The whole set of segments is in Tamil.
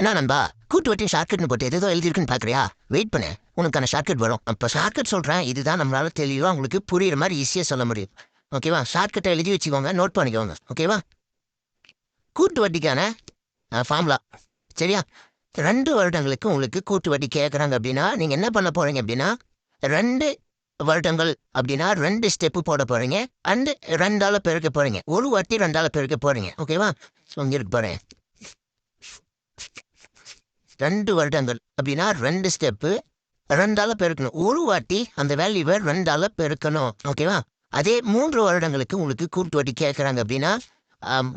என்ன நண்பா கூட்டு வட்டி ஷார்ட்கட்னு போட்டு எதோ எழுதிருக்குன்னு பார்க்குறியா? வெயிட் பண்ணு. உனக்கான ஷார்ட்கட் வரும். அப்போ ஷார்ட்கட் சொல்கிறேன் இதுதான் நம்மளால தெளிவாக உங்களுக்கு புரியுற மாதிரி ஈஸியாக சொல்ல முடியும். ஓகேவா ஷார்ட்கட்டை எழுதி வச்சுக்கோங்க. நோட் பண்ணிக்கோங்க. ஓகேவா கூட்டு வட்டிக்கான ஃபார்முலா சரியா? ரெண்டு வருடங்களுக்கு உங்களுக்கு கூட்டு வட்டி கேட்குறாங்க அப்படின்னா நீங்கள் என்ன பண்ண போகிறீங்க அப்படின்னா ரெண்டு வருடங்கள் அப்படின்னா ரெண்டு ஸ்டெப்பு போட போகிறீங்க அண்டு ரெண்டால் பெருக்க போகிறீங்க ஒரு வாட்டி ரெண்டால் பெருக்க போகிறீங்க ஓகேவா ஸோ இங்கே இருக்கு போகிறேன் ரெண்டு வருடங்கள் அப்படின்னா ரெண்டு ஸ்டெப்பு ரெண்டால பெருக்கணும். ஒரு வாட்டி அந்த வேல்யூவை ரெண்டால பெருக்கணும். ஓகேவா அதே மூன்று வருடங்களுக்கு உங்களுக்கு கூட்டு வட்டி கேட்குறாங்க அப்படின்னா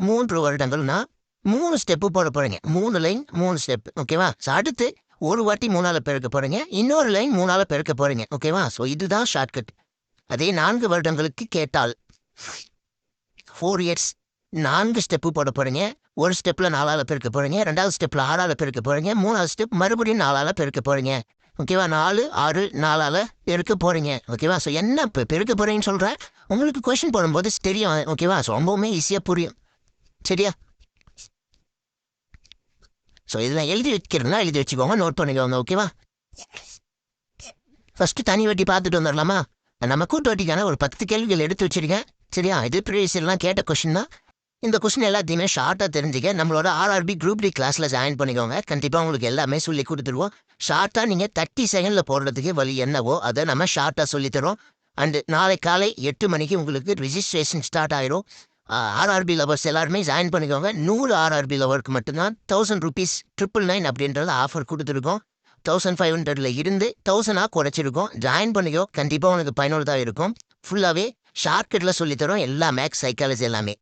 மூன்று வருடங்கள்னா மூணு ஸ்டெப்பு போட போறீங்க. மூணு லைன் மூணு ஸ்டெப் ஓகேவா ஸோ அடுத்து ஒரு வாட்டி மூணால பெருக்க போறீங்க. இன்னொரு லைன் மூணால பெருக்க போறீங்க. ஓகேவா ஸோ இதுதான் ஷார்ட்கட் அதே நான்கு வருடங்களுக்கு கேட்டால் ஃபோர் இயர்ஸ் நான்கு ஸ்டெப்பு போட போறீங்க. ஒரு ஸ்டெப்பில் நாலால் பெருக்க போகிறீங்க ரெண்டாவது ஸ்டெப்பில் ஆறால் பெருக்க போகிறீங்க மூணாவது ஸ்டெப் மறுபடியும் நாலால் பெருக்க போகிறீங்க ஓகேவா நாலு ஆறு நாலால் பெருக்க போகிறீங்க ஓகேவா ஸோ என்ன இப்போ பெருக்க போகிறீங்கன்னு சொல்கிறேன் உங்களுக்கு கொஷின் போடும்போது தெரியும் ஓகேவா ஸோ ரொம்பவுமே ஈஸியாக புரியும். சரியா? ஸோ இதெல்லாம் எழுதி வைக்கிறதுனா எழுதி வச்சுக்கோங்க நோட் பண்ணிக்கோங்க ஓகேவா ஃபஸ்ட்டு தனி வட்டி பார்த்துட்டு வந்துடலாமா நம்ம கூட்டு வட்டிக்கான ஒரு பத்து கேள்விகள் எடுத்து வச்சிருக்கேன். சரியா? இது ப்ரீவியஸ் எல்லாம் கேட்ட கொஷின் தான். இந்த கொஸ்டின் எல்லாத்தையுமே ஷார்ட்டாக தெரிஞ்சுக்க. நம்மளோட ஆர்ஆர்பி குரூப் டி கிளாஸில் ஜாயின் பண்ணிக்கோங்க. கண்டிப்பாக உங்களுக்கு எல்லாமே சொல்லி கொடுத்துருவோம். ஷார்ட்டாக நீங்கள் தேர்ட்டி செகண்டில் போடுறதுக்கு வழி என்னவோ அதை நம்ம ஷார்ட்டாக சொல்லித்தரோம் அண்டு நாளை காலை எட்டு மணிக்கு உங்களுக்கு ரிஜிஸ்ட்ரேஷன் ஸ்டார்ட் ஆயிரும். ஆர்ஆர்பி லவர்ஸ் எல்லாருமே ஜாயின் பண்ணிக்கோங்க. நூறு ஆர்ஆர்பி லவருக்கு மட்டும்தான் தௌசண்ட் ருபீஸ் ட்ரிபிள் நைன் அப்படின்றத ஆஃபர் கொடுத்துருக்கோம். தௌசண்ட் ஃபைவ் ஹண்ட்ரட்ல இருந்து தௌசண்டாக குறைச்சிருக்கோம். ஜாயின் பண்ணிக்கோ. கண்டிப்பாக உனக்கு பயனுள்ளதாக இருக்கும். ஃபுல்லாகவே ஷார்ட்கட்டில் சொல்லித்தரோம் எல்லா மேக்ஸ் சைக்காலஜி எல்லாமே.